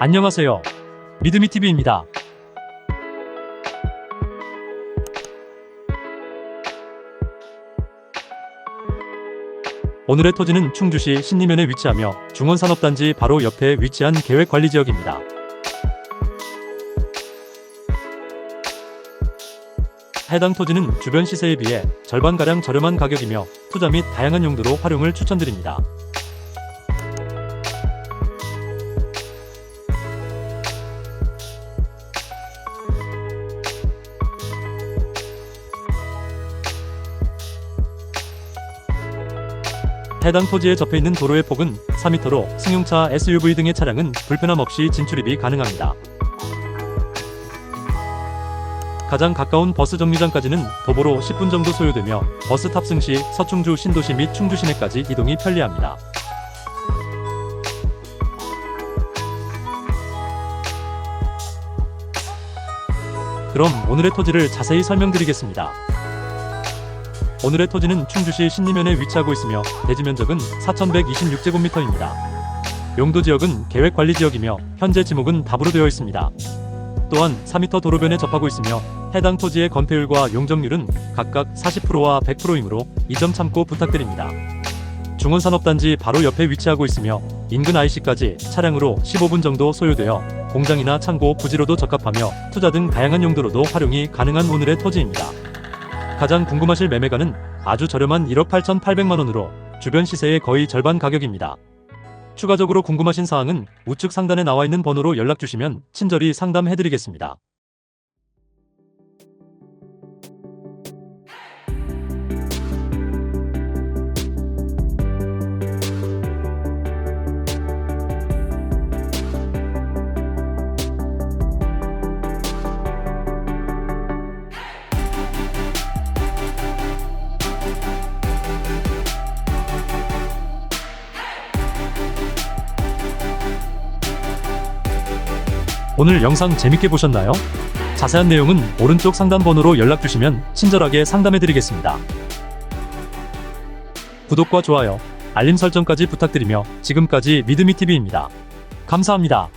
안녕하세요. 미드미TV입니다. 오늘의 토지는 충주시 신리면에 위치하며 중원산업단지 바로 옆에 위치한 계획관리지역입니다. 해당 토지는 주변 시세에 비해 절반가량 저렴한 가격이며 투자 및 다양한 용도로 활용을 추천드립니다. 해당 토지에 접해 있는 도로의 폭은 4m로 승용차, SUV 등의 차량은 불편함 없이 진출입이 가능합니다. 가장 가까운 버스 정류장까지는 도보로 10분 정도 소요되며 버스 탑승 시 서충주 신도시 및 충주 시내까지 이동이 편리합니다. 그럼 오늘의 토지를 자세히 설명드리겠습니다. 오늘의 토지는 충주시 신리면에 위치하고 있으며 대지 면적은 4,126제곱미터입니다. 용도 지역은 계획 관리 지역이며 현재 지목은 답으로 되어 있습니다. 또한 4m 도로변에 접하고 있으며 해당 토지의 건폐율과 용적률은 각각 40%와 100%이므로 이 점 참고 부탁드립니다. 중원산업단지 바로 옆에 위치하고 있으며 인근 IC까지 차량으로 15분 정도 소요되어 공장이나 창고 부지로도 적합하며 투자 등 다양한 용도로도 활용이 가능한 오늘의 토지입니다. 가장 궁금하실 매매가는 아주 저렴한 1억 8,800만 원으로 주변 시세의 거의 절반 가격입니다. 추가적으로 궁금하신 사항은 우측 상단에 나와 있는 번호로 연락 주시면 친절히 상담해 드리겠습니다. 오늘 영상 재밌게 보셨나요? 자세한 내용은 오른쪽 상단 번호로 연락 주시면 친절하게 상담해 드리겠습니다. 구독과 좋아요, 알림 설정까지 부탁드리며 지금까지 미드미TV입니다. 감사합니다.